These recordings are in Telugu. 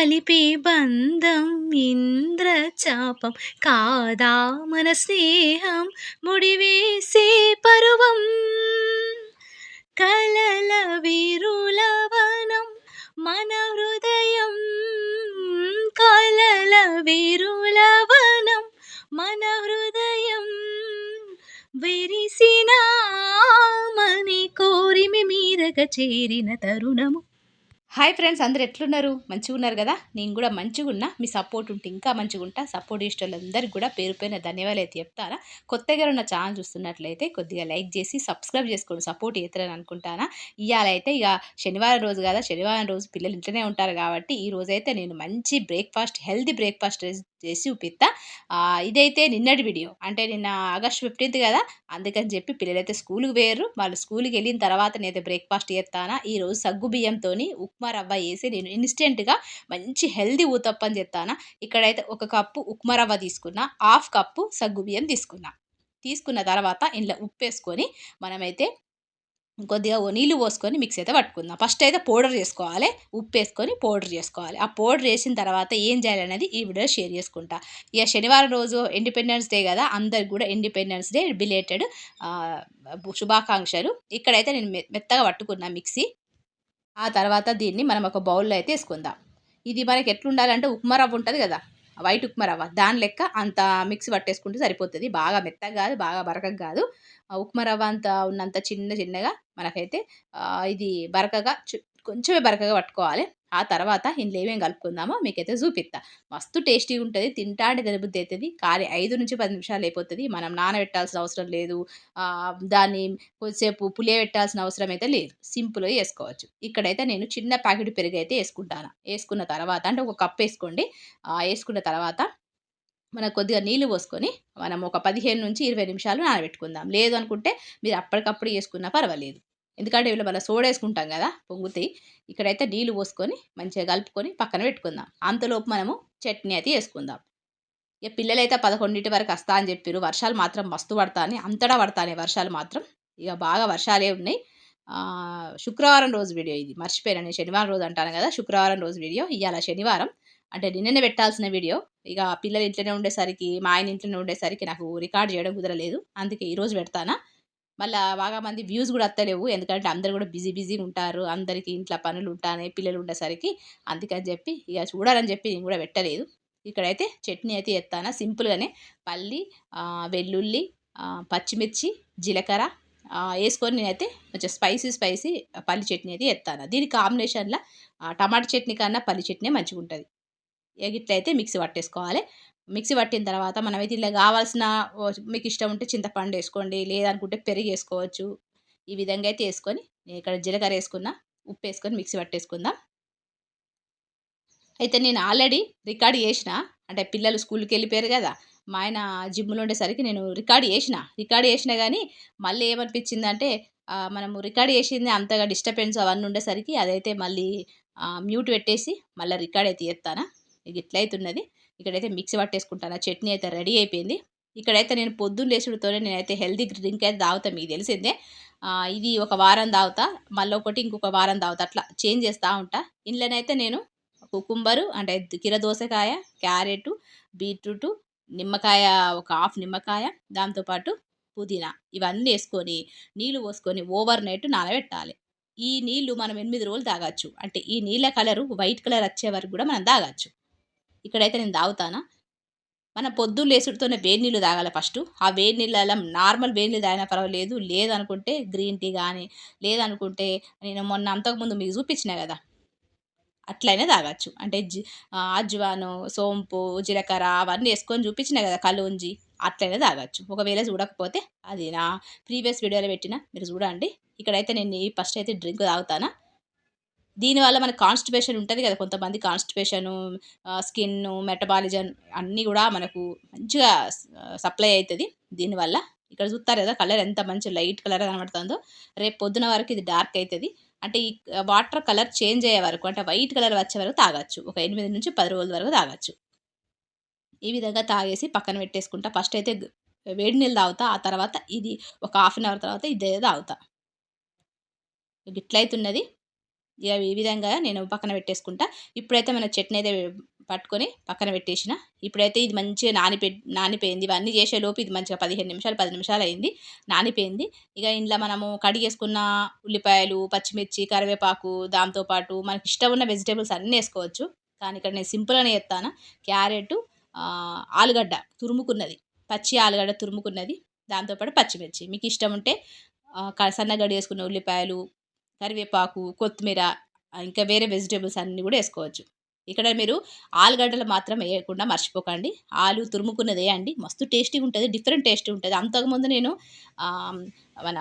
కలిపే బంధం ఇంద్రచాపం. కాదా మన స్నేహం ముడివేసే పరువం. కలల విరులవనం మన హృదయం. కలల విరులవనం మన హృదయం. విరిసిన మని కోరిమి మీదక చేరిన తరుణము హాయ్ ఫ్రెండ్స్ అందరు ఎట్లున్నారు? మంచిగా ఉన్నారు కదా? నేను కూడా మంచిగా ఉన్నా. మీ సపోర్ట్ ఉంటే ఇంకా మంచిగా ఉంటా. సపోర్ట్ చేసే వాళ్ళందరికీ కూడా పేరు పైన ధన్యవాదాలు అయితే చెప్తారా? కొత్తగా ఉన్న ఛానల్ చూస్తున్నట్లయితే కొద్దిగా లైక్ చేసి సబ్స్క్రైబ్ చేసుకోండి. సపోర్ట్ చేస్తారని అనుకుంటానా? ఇవాళైతే ఇక శనివారం రోజు కదా? శనివారం రోజు పిల్లలు ఇంట్లోనే ఉంటారు కాబట్టి ఈ రోజైతే నేను మంచి బ్రేక్ఫాస్ట్ హెల్దీ బ్రేక్ఫాస్ట్ చేసి చూపిస్తా. ఇదైతే నిన్నటి వీడియో అంటే నిన్న ఆగస్ట్ ఫిఫ్టీన్త్ కదా? అందుకని చెప్పి పిల్లలైతే స్కూల్కి వేయరు వాళ్ళు స్కూల్కి వెళ్ళిన తర్వాత నేనైతే బ్రేక్ఫాస్ట్ చేస్తానా? ఈ రోజు సగ్గు బియ్యంతో ఉప్మా రవ్వ వేసి నేను ఇన్స్టెంట్గా మంచి హెల్దీ ఊతప్పని చెప్తాను? ఇక్కడైతే ఒక కప్పు ఉప్మా రవ్వ తీసుకున్నా హాఫ్ కప్పు సగ్గు బియ్యం తీసుకున్నా. తీసుకున్న తర్వాత ఇంట్లో ఉప్పు వేసుకొని మనమైతే కొద్దిగా నీళ్ళు పోసుకొని మిక్స్ అయితే పట్టుకుందాం. ఫస్ట్ అయితే పౌడర్ చేసుకోవాలి ఉప్పు వేసుకొని పౌడర్ చేసుకోవాలి. ఆ పౌడర్ వేసిన తర్వాత ఏం చేయాలనేది ఈ వీడియో షేర్ చేసుకుంటా. ఇక శనివారం రోజు ఇండిపెండెన్స్ డే కదా అందరికి కూడా ఇండిపెండెన్స్ డే బిలేటెడ్ శుభాకాంక్షలు. ఇక్కడైతే నేను మె- మెత్తగా పట్టుకున్నా మిక్సీ. ఆ తర్వాత దీన్ని మనం ఒక బౌల్లో అయితే వేసుకుందాం. ఇది మనకి ఎట్లుండాలంటే ఉప్మా రవ్వ ఉంటుంది కదా వైట్ ఉప్మా రవ్వ. దాని లెక్క అంత మిక్సీ పట్టేసుకుంటే సరిపోతుంది. బాగా మెత్తగా కాదు బాగా బరకగా కాదు. ఉప్మా రవ్వ అంత ఉన్నంత చిన్న చిన్నగా మనకైతే ఇది బరకగా కొంచెమే బరకగా పట్టుకోవాలి. ఆ తర్వాత ఇందులో ఏమేమి కలుపుకుందామో మీకైతే చూపిస్తా. మస్తు టేస్టీగా ఉంటుంది తింటా అంటే తినబుద్ధి అవుతుంది కానీ ఐదు నుంచి పది నిమిషాలు అయిపోతుంది. మనం నానబెట్టాల్సిన అవసరం లేదు. దాన్ని కొద్దిసేపు పులియబెట్టాల్సిన అవసరం అయితే లేదు. సింపుల్గా వేసుకోవచ్చు ఇక్కడైతే నేను చిన్న ప్యాకెట్ పెరుగు అయితే వేసుకుంటాను. వేసుకున్న తర్వాత అంటే ఒక కప్ వేసుకోండి. వేసుకున్న తర్వాత మనకు కొద్దిగా నీళ్ళు పోసుకొని మనం ఒక పదిహేను నుంచి ఇరవై నిమిషాలు నానబెట్టుకుందాం. లేదు అనుకుంటే మీరు అప్పటికప్పుడు వేసుకున్నా పర్వాలేదు. ఎందుకంటే వీళ్ళు మళ్ళీ సోడేసుకుంటాం కదా పొంగుతాయి ఇక్కడైతే నీళ్ళు పోసుకొని మంచిగా కలుపుకొని పక్కన పెట్టుకుందాం. అంతలోపు మనము చట్నీ అయితే వేసుకుందాం ఇక పిల్లలైతే పదకొండింటి వరకు వస్తా అని చెప్పారు వర్షాలు మాత్రం మస్తు పడతానే అంతటా పడతానే వర్షాలు మాత్రం. ఇక బాగా వర్షాలే ఉన్నాయి. శుక్రవారం రోజు వీడియో ఇది. మర్చిపోయాను నేను శనివారం రోజు అంటాను కదా శుక్రవారం రోజు వీడియో. ఇవాళ శనివారం. అంటే నిన్ననే పెట్టాల్సిన వీడియో. ఇక పిల్లలు ఇంట్లోనే ఉండేసరికి మా ఆయన ఇంట్లోనే ఉండేసరికి నాకు రికార్డ్ చేయడం కుదరలేదు. అందుకే ఈరోజు పెడతానా. మళ్ళీ బాగా మంది వ్యూస్ కూడా వస్తలేవు. ఎందుకంటే అందరు కూడా బిజీ బిజీగా ఉంటారు. అందరికీ ఇంట్లో పనులు ఉంటానే పిల్లలు ఉండేసరికి. అందుకని చెప్పి ఇక చూడాలని చెప్పి నేను కూడా పెట్టలేదు. ఇక్కడైతే చట్నీ అయితే ఎత్తానా సింపుల్గానే పల్లి వెల్లుల్లి పచ్చిమిర్చి జీలకర్ర వేసుకొని నేనైతే కొంచెం స్పైసీ స్పైసీ పల్లి చట్నీ అయితే ఎత్తాను దీని కాంబినేషన్లో టమాటా చట్నీ కన్నా పల్లి చట్నీ మంచిగా ఉంటుంది ఇట్లయితే మిక్సీ పట్టేసుకోవాలి. మిక్సీ పట్టిన తర్వాత మనమైతే ఇలా కావాల్సిన మీకు ఇష్టం ఉంటే చింతపండు వేసుకోండి లేదనుకుంటే పెరుగు వేసుకోవచ్చు. ఈ విధంగా అయితే వేసుకొని నేను ఇక్కడ జీలకర్ర వేసుకున్నా ఉప్పు వేసుకొని మిక్సీ పట్టేసుకుందాం. అయితే నేను ఆల్రెడీ రికార్డ్ చేసిన అంటే పిల్లలు స్కూల్కి వెళ్ళిపోయారు కదా మా ఆయన జిమ్లో ఉండేసరికి నేను రికార్డ్ చేసిన రికార్డ్ చేసిన కానీ మళ్ళీ ఏమనిపించిందంటే మనము రికార్డ్ చేసింది అంతగా డిస్టర్బెన్స్ అవన్నీ ఉండేసరికి అదైతే మళ్ళీ మ్యూట్ పెట్టేసి మళ్ళీ రికార్డ్ అయితే చేస్తానా ఇట్లయితే ఇట్లయితున్నది. ఇక్కడైతే మిక్సీ పట్టేసుకుంటాను. చట్నీ అయితే రెడీ అయిపోయింది. ఇక్కడైతే నేను పొద్దున్న లేచుడుతోనే నేనైతే హెల్దీ డ్రింక్ అయితే తాగుతా మీకు తెలిసిందే. ఇది ఒక వారం తాగుతా మళ్ళీ ఒకటి ఇంకొక వారం తాగుతా అట్లా చేంజ్ చేస్తూ ఉంటా. ఇంట్లోనైతే నేను కుకుంబరు అంటే కిర దోసకాయ క్యారెట్ బీట్రూట్ నిమ్మకాయ ఒక హాఫ్ నిమ్మకాయ దాంతోపాటు పుదీనా. ఇవన్నీ వేసుకొని నీళ్ళు పోసుకొని ఓవర్ నైట్ నానబెట్టాలి. ఈ నీళ్ళు మనం ఎనిమిది రోజులు తాగొచ్చు. అంటే ఈ నీళ్ళ కలరు వైట్ కలర్ వచ్చే వరకు కూడా మనం తాగొచ్చు. ఇక్కడైతే నేను తాగుతానా? మన పొద్దున్న లేసుడుతోనే వేడి నీళ్ళు తాగాలి ఫస్ట్. ఆ వేడి నీళ్ళలో నార్మల్ వేడి నీళ్ళు తాగినా పర్వాలేదు. లేదనుకుంటే గ్రీన్ టీ కానీ లేదనుకుంటే నేను మొన్న అంతకుముందు మీకు చూపించిన కదా. అట్లయినా తాగచ్చు. అంటే జి అజ్వాను సోంపు జీలకర్ర అవన్నీ వేసుకొని చూపించిన కదా కలుంజి అట్లయినా తాగచ్చు. ఒకవేళ చూడకపోతే అది నా ప్రీవియస్ వీడియోలో పెట్టిన మీరు చూడండి. ఇక్కడైతే నేను ఫస్ట్ అయితే డ్రింక్ తాగుతానా? దీనివల్ల మన కాన్స్టిపేషన్ ఉంటుంది కదా. కొంతమంది కాన్స్టిపేషను స్కిన్ మెటబాలిజం అన్నీ కూడా మనకు మంచిగా సప్లై అవుతుంది దీనివల్ల ఇక్కడ చూస్తారు కదా కలర్ ఎంత మంచి లైట్ కలర్ కనబడుతుందో. రేపు పొద్దున వరకు ఇది డార్క్ అవుతుంది అంటే ఈ వాటర్ కలర్ చేంజ్ అయ్యే వరకు అంటే వైట్ కలర్ వచ్చే వరకు తాగొచ్చు. ఒక ఎనిమిది నుంచి పది రోజుల వరకు తాగొచ్చు. ఈ విధంగా తాగేసి పక్కన పెట్టేసుకుంటా. ఫస్ట్ అయితే వేడి నీళ్ళు తాగుతా. ఆ తర్వాత ఇది ఒక హాఫ్ అన్ అవర్ తర్వాత ఇదే తాగుతా. ఇట్లయితున్నది ఉన్నది ఈ విధంగా నేను పక్కన పెట్టేసుకుంటా. ఇప్పుడైతే మన చట్నీ అయితే పట్టుకొని పక్కన పెట్టేసిన. ఇప్పుడైతే ఇది మంచిగా నానిపే నానిపోయింది. ఇవన్నీ చేసే లోపు ఇది మంచిగా పదిహేను నిమిషాలు పది నిమిషాలు అయింది. నానిపోయింది. ఇక ఇంట్లో మనము కడిగేసుకున్న ఉల్లిపాయలు పచ్చిమిర్చి కరివేపాకు దాంతోపాటు మనకి ఇష్టం ఉన్న వెజిటేబుల్స్ అన్నీ వేసుకోవచ్చు. కానీ ఇక్కడ నేను సింపుల్గానే చెప్తాను. క్యారెట్ ఆలుగడ్డ తురుముకున్నది. పచ్చి ఆలుగడ్డ తురుముకున్నది. దాంతోపాటు పచ్చిమిర్చి. మీకు ఇష్టం ఉంటే సన్నగడి వేసుకున్న ఉల్లిపాయలు కరివేపాకు కొత్తిమీర ఇంకా వేరే వెజిటేబుల్స్ అన్నీ కూడా వేసుకోవచ్చు. ఇక్కడ మీరు ఆలుగడ్డలు మాత్రం వేయకుండా మర్చిపోకండి. ఆలు తురుముకున్నది వేయండి మస్తు టేస్టీగా ఉంటుంది డిఫరెంట్ టేస్టీ ఉంటుంది. అంతకుముందు నేను మన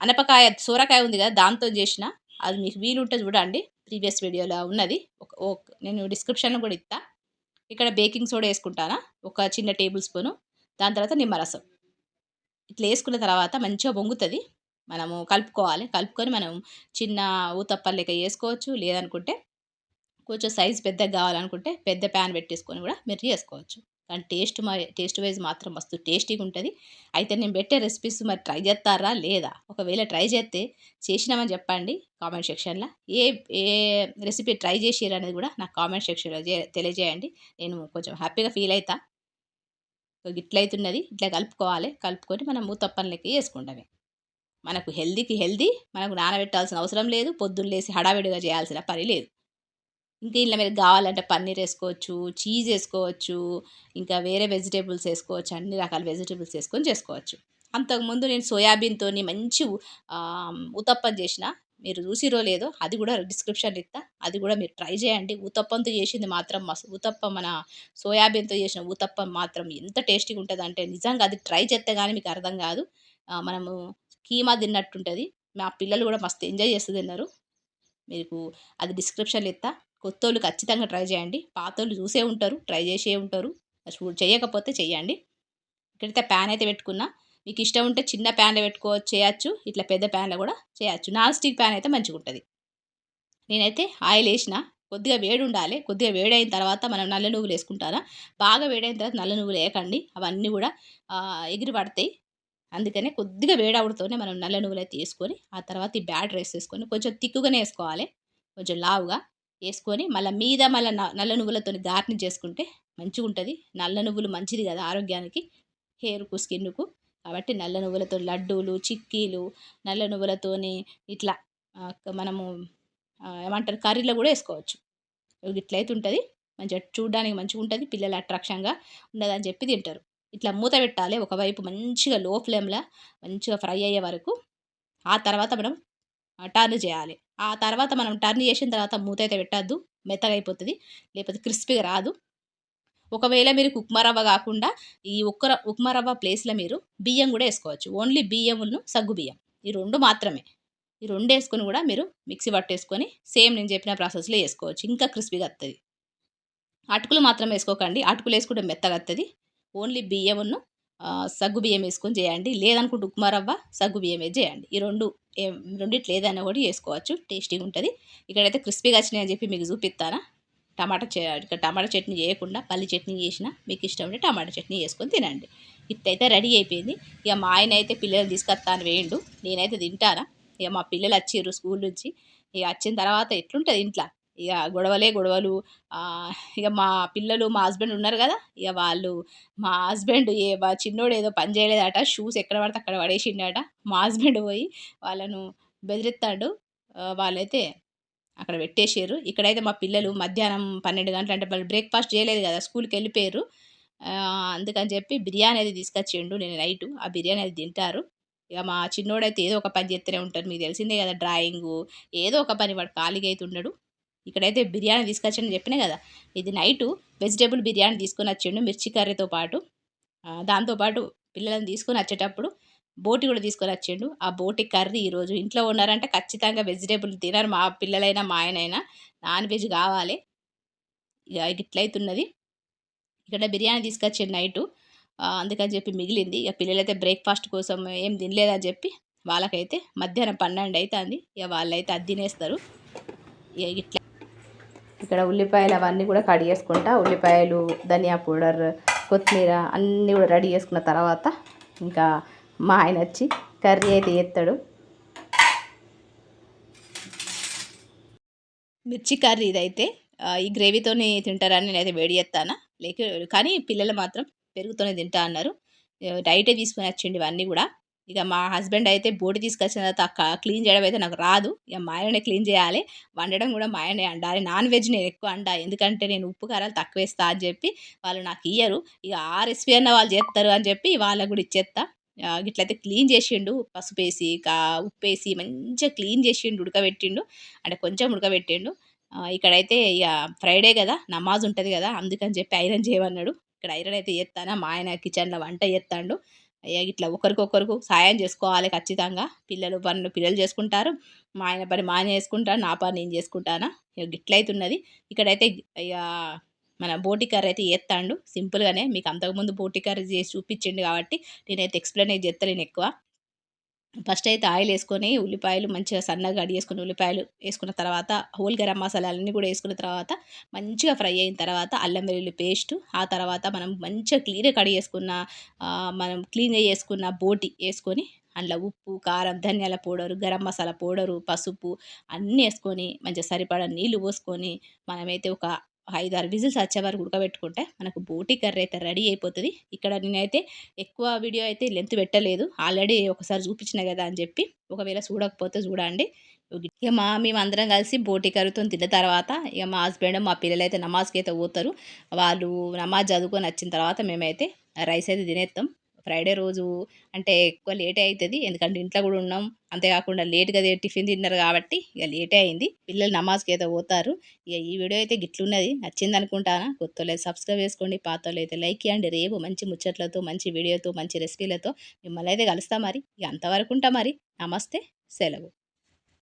అనపకాయ సోరకాయ ఉంది కదా దాంతో చేసిన. అది మీకు వీలుంటే చూడండి. ప్రీవియస్ వీడియోలో ఉన్నది. నేను డిస్క్రిప్షన్లో కూడా ఇస్తా. ఇక్కడ బేకింగ్ సోడా వేసుకుంటానా? ఒక చిన్న టేబుల్ స్పూను. దాని తర్వాత నిమ్మరసం. ఇట్లా వేసుకున్న తర్వాత మంచిగా పొంగుతుంది మనము కలుపుకోవాలి. కలుపుకొని మనం చిన్న ఊతప్పలు లెక్క వేసుకోవచ్చు. లేదనుకుంటే కొంచెం సైజ్ పెద్దగా కావాలనుకుంటే పెద్ద ప్యాన్ పెట్టేసుకొని కూడా మీరు చేసుకోవచ్చు కానీ టేస్ట్ మా టేస్ట్ వైజ్ మాత్రం మస్తు టేస్టీగా ఉంటుంది. అయితే నేను పెట్టే రెసిపీస్ మరి ట్రై చేస్తారా? లేదా? ఒకవేళ ట్రై చేస్తే చేసినామని చెప్పండి కామెంట్ సెక్షన్లో. ఏ ఏ రెసిపీ ట్రై చేసిరు అనేది కూడా నాకు కామెంట్ సెక్షన్లో తెలియజేయండి. నేను కొంచెం హ్యాపీగా ఫీల్ అవుతా ఇట్లయితున్నది ఇట్లా కలుపుకోవాలి. కలుపుకొని మనం మూతప్పన్లకి వేసుకుంటామే. మనకు హెల్దీకి హెల్దీ మనకు నానబెట్టాల్సిన అవసరం లేదు పొద్దున్న లేసి హడావిడిగా చేయాల్సిన పని లేదు. ఇంకా ఇలా మీరు కావాలంటే పన్నీర్ వేసుకోవచ్చు చీజ్ వేసుకోవచ్చు ఇంకా వేరే వెజిటేబుల్స్ వేసుకోవచ్చు అన్ని రకాల వెజిటేబుల్స్ వేసుకొని చేసుకోవచ్చు. అంతకుముందు నేను సోయాబీన్తో మంచి ఉతప్పం చేసిన మీరు చూసిరో లేదో అది కూడా డిస్క్రిప్షన్ ఇస్తా అది కూడా మీరు ట్రై చేయండి. ఊతప్పంతో చేసింది మాత్రం మస్తు ఊతప్పం మన సోయాబీన్తో చేసిన ఊతప్పం మాత్రం ఎంత టేస్టీగా ఉంటుంది అంటే నిజంగా అది ట్రై చేస్తే కానీ మీకు అర్థం కాదు. మనము కీమా తిన్నట్టుంటుంది. మా పిల్లలు కూడా మస్తు ఎంజాయ్ చేస్తూ తిన్నారు. మీకు అది డిస్క్రిప్షన్లో ఇస్తా. కొత్తోళ్ళు ఖచ్చితంగా ట్రై చేయండి. పాతోళ్ళు చూసే ఉంటారు ట్రై చేసే ఉంటారు. చేయకపోతే చేయండి ఇక్కడైతే ప్యాన్ అయితే పెట్టుకున్నా. మీకు ఇష్టం ఉంటే చిన్న ప్యాన్లో పెట్టుకోవచ్చు చేయొచ్చు. ఇట్లా పెద్ద ప్యాన్లో కూడా చేయొచ్చు. నాన్ స్టిక్ ప్యాన్ అయితే మంచిగా ఉంటుంది నేనైతే ఆయిల్ వేసిన. కొద్దిగా వేడి ఉండాలి. కొద్దిగా వేడైన తర్వాత మనం నల్ల నువ్వులు వేసుకుంటారా? బాగా వేడైన తర్వాత నల్ల నువ్వులు వేయకండి. అవన్నీ కూడా ఎగిరి పడతాయి అందుకనే కొద్దిగా వేడావుడితోనే మనం నల్ల నువ్వులు అయితే వేసుకొని ఆ తర్వాత ఈ బ్యాటర్ వేసేసుకొని కొంచెం తిక్కుగానే వేసుకోవాలి. కొంచెం లావుగా వేసుకొని మళ్ళీ మీద మళ్ళీ నల్ల నువ్వులతో గార్నిష్ చేసుకుంటే మంచిగా ఉంటుంది నల్ల నువ్వులు మంచిది కదా ఆరోగ్యానికి హెయిర్కు స్కిన్కు కాబట్టి నల్ల నువ్వులతో లడ్డూలు చిక్కీలు నల్ల నువ్వులతోని ఇట్లా మనము ఏమంటారు కర్రీలో కూడా వేసుకోవచ్చు. ఇట్లయితే ఉంటుంది. మంచిగా చూడడానికి మంచిగా ఉంటుంది పిల్లలు అట్రాక్షన్గా ఉన్నదని చెప్పి తింటారు. ఇట్లా మూత పెట్టాలి. ఒకవైపు మంచిగా లో ఫ్లేమ్లో మంచిగా ఫ్రై అయ్యే వరకు ఆ తర్వాత మనం టర్న్ చేయాలి. ఆ తర్వాత మనం టర్న్ చేసిన తర్వాత మూత అయితే పెట్టద్దు. మెత్తగా అయిపోతుంది. లేకపోతే క్రిస్పీగా రాదు. ఒకవేళ మీరు ఉప్మా రవ్వ కాకుండా ఈ ఉక్క ఉప్మా రవ్వ ప్లేస్లో మీరు బియ్యం కూడా వేసుకోవచ్చు. ఓన్లీ బియ్యమును సగ్గు బియ్యం. ఈ రెండు మాత్రమే. ఈ రెండు వేసుకొని కూడా మీరు మిక్సీ పట్టేసుకొని సేమ్ నేను చెప్పిన ప్రాసెస్లో వేసుకోవచ్చు. ఇంకా క్రిస్పీగా వస్తుంది అటుకులు మాత్రం వేసుకోకండి. అటుకులు వేసుకుంటే మెత్తగా వస్తుంది ఓన్లీ బియ్యమును సగ్గు బియ్యం వేసుకొని చేయండి. లేదనుకుంటే ఉప్మా రవ్వ సగ్గు బియ్యం వేసి చేయండి. ఈ రెండు రెండిట్లు ఏదైనా కూడా చేసుకోవచ్చు. టేస్టీగా ఉంటుంది. ఇక్కడైతే క్రిస్పీగా వచ్చినాయి అని చెప్పి మీకు చూపిస్తానా. టమాటా ఇక్కడ టమాటా చట్నీ చేయకుండా పల్లి చట్నీ చేసిన మీకు ఇష్టం ఉంటే టమాటా చట్నీ చేసుకొని తినండి. ఇట్టయితే రెడీ అయిపోయింది. ఇక మా ఆయన అయితే పిల్లలు తీసుకొస్తాను వేయండు. నేనైతే తింటానా. ఇక మా పిల్లలు వచ్చిర్రు స్కూల్ నుంచి. ఇక వచ్చిన తర్వాత ఎట్లుంటుంది ఇంట్లో? ఇక గొడవలే గొడవలు. ఇక మా పిల్లలు మా హస్బెండ్ ఉన్నారు కదా ఇక వాళ్ళు. మా హస్బెండ్ ఏ చిన్నోడు ఏదో పని చేయలేదట షూస్ ఎక్కడ పడితే అక్కడ పడేసిండట. మా హస్బెండ్ పోయి వాళ్ళను బెదిరిస్తాడు వాళ్ళైతే అక్కడ పెట్టేసారు ఇక్కడైతే మా పిల్లలు మధ్యాహ్నం పన్నెండు గంటలు అంటే వాళ్ళు బ్రేక్ఫాస్ట్ చేయలేదు కదా స్కూల్కి వెళ్ళిపోయారు అందుకని చెప్పి బిర్యానీ అది తీసుకొచ్చిండు నేను నైట్. ఆ బిర్యానీ అది తింటారు. ఇక మా చిన్నోడైతే ఏదో ఒక పని చేస్తూనే ఉంటారు మీకు తెలిసిందే కదా డ్రాయింగు. ఏదో ఒక పని వాడు ఖాళీగా అయితే ఉండడు. ఇక్కడైతే బిర్యానీ తీసుకొచ్చాను చెప్పినా కదా ఇది నైటు వెజిటేబుల్ బిర్యానీ తీసుకొని వచ్చిండు మిర్చి కర్రీతో పాటు. దాంతోపాటు పిల్లలను తీసుకొని వచ్చేటప్పుడు బోటి కూడా తీసుకొని వచ్చిండు. ఆ బోటి కర్రీ ఈరోజు ఇంట్లో ఉన్నారంటే ఖచ్చితంగా వెజిటేబుల్ తినరు మా పిల్లలైనా మా ఆయనైనా. నాన్ వెజ్ కావాలి. ఇక ఇట్లయితున్నది. ఇక్కడ బిర్యానీ తీసుకొచ్చిండు నైటు. అందుకని చెప్పి మిగిలింది. ఇక పిల్లలైతే బ్రేక్ఫాస్ట్ కోసం ఏం తినలేదని చెప్పి వాళ్ళకైతే మధ్యాహ్నం పన్నెండు అవుతుంది ఇక వాళ్ళైతే అది తినేస్తారు. ఇక ఇట్లా ఇక్కడ ఉల్లిపాయలు అవన్నీ కూడా కట్ చేసుకుంటా. ఉల్లిపాయలు ధనియా పౌడర్ కొత్తిమీర అన్నీ కూడా రెడీ చేసుకున్న తర్వాత ఇంకా మా ఆయన వచ్చి కర్రీ అయితే ఎత్తాడు మిర్చి కర్రీ ఇదైతే ఈ గ్రేవీతోనే తింటారని నేనైతే వేడి చేస్తాను. లేక కానీ పిల్లలు మాత్రం పెరుగుతోనే తింటా అన్నారు. డైటే తీసుకుని వచ్చిండి ఇవన్నీ కూడా. ఇక మా హస్బెండ్ అయితే బోటి తీసుకొచ్చిన తర్వాత క్లీన్ చేయడం అయితే నాకు రాదు. ఇక మా ఆయననే క్లీన్ చేయాలి. వండడం కూడా మా ఆయనే అండాలి. నాన్ వెజ్ నేను ఎక్కువ అండా. ఎందుకంటే నేను ఉప్పు కారాలు తక్కువ వేస్తా అని చెప్పి వాళ్ళు నాకు ఇయ్యరు. ఇక ఆ రెసిపీ అన్న వాళ్ళు చేస్తారు అని చెప్పి వాళ్ళకు కూడా ఇచ్చేస్తా ఇట్లయితే క్లీన్ చేసిండు. పసుపు వేసి కా ఉప్పు వేసి మంచిగా క్లీన్ చేసిండు ఉడకబెట్టిండు. అంటే కొంచెం ఉడకబెట్టిండు. ఇక్కడైతే ఇక ఫ్రైడే కదా. నమాజ్ ఉంటుంది కదా. అందుకని చెప్పి ఐరన్ చేయమన్నాడు. ఇక్కడ ఐరన్ అయితే చేస్తానా? మా ఆయన కిచెన్లో వంట చేస్తాడు. అయ్యా ఇట్లా ఒకరికొకరికి సాయం చేసుకోవాలి ఖచ్చితంగా. పిల్లలు పనులు పిల్లలు చేసుకుంటారు. మా ఆయన పని మా ఆయన చేసుకుంటారు నా పని నేను చేసుకుంటానా? ఇక గిట్లయితున్నది. ఇక్కడైతే ఇక మన బోటి కర్రీ అయితే చేస్తాడు సింపుల్గానే మీకు అంతకుముందు బోటి కర్రీ చేసి చూపించిండు కాబట్టి నేనైతే ఎక్స్ప్లెయిన్ అయితే చేస్తలేను ఎక్కువ ఫస్ట్ అయితే ఆయిల్ వేసుకొని ఉల్లిపాయలు మంచిగా సన్నగా కడి చేసుకుని ఉల్లిపాయలు వేసుకున్న తర్వాత హోల్ గరం మసాలాలన్నీ కూడా వేసుకున్న తర్వాత మంచిగా ఫ్రై అయిన తర్వాత అల్లం వెల్లుల్లి పేస్ట్ ఆ తర్వాత మనం మంచిగా క్లీన్గా కడిగి చేసుకున్న మనం క్లీన్గా చేసుకున్న బోటి వేసుకొని అందులో ఉప్పు కారం ధనియాల పౌడరు గరం మసాలా పౌడరు పసుపు అన్నీ వేసుకొని మంచిగా సరిపడా నీళ్ళు పోసుకొని మనమైతే ఒక ఐదు ఆరు విజిల్స్ వచ్చే వరకు ఉడకబెట్టుకుంటే మనకు బోటి కర్రీ అయితే రెడీ అయిపోతుంది. ఇక్కడ నేనైతే ఎక్కువ వీడియో అయితే లెంత్ పెట్టలేదు. ఆల్రెడీ ఒకసారి చూపించిన కదా అని చెప్పి ఒకవేళ చూడకపోతే చూడండి. ఇక మా మేము అందరం కలిసి బోటి కర్రీతో తిన్న తర్వాత ఇక మా హస్బెండ్ మా పిల్లలు అయితే నమాజ్కి అయితే పోతారు. వాళ్ళు నమాజ్ చదువుకొని వచ్చిన తర్వాత మేమైతే రైస్ అయితే తినేస్తాం ఫ్రైడే రోజు అంటే ఎక్కువ లేటే అవుతుంది ఎందుకంటే ఇంట్లో కూడా ఉన్నాం. అంతేకాకుండా లేట్గా టిఫిన్ తిన్నారు కాబట్టి ఇక లేటే అయింది. పిల్లలు నమాజ్కి అయితే పోతారు. ఇక ఈ వీడియో అయితే గిట్లున్నది. నచ్చింది అనుకుంటానా? కొత్త సబ్స్క్రైబ్ చేసుకోండి. పాత అయితే లైక్ చేయండి. రేపు మంచి ముచ్చట్లతో మంచి వీడియోతో మంచి రెసిపీలతో మిమ్మల్ని అయితే కలుస్తా మరి. ఇక అంతవరకు ఉంటా మరి. నమస్తే. సెలవు.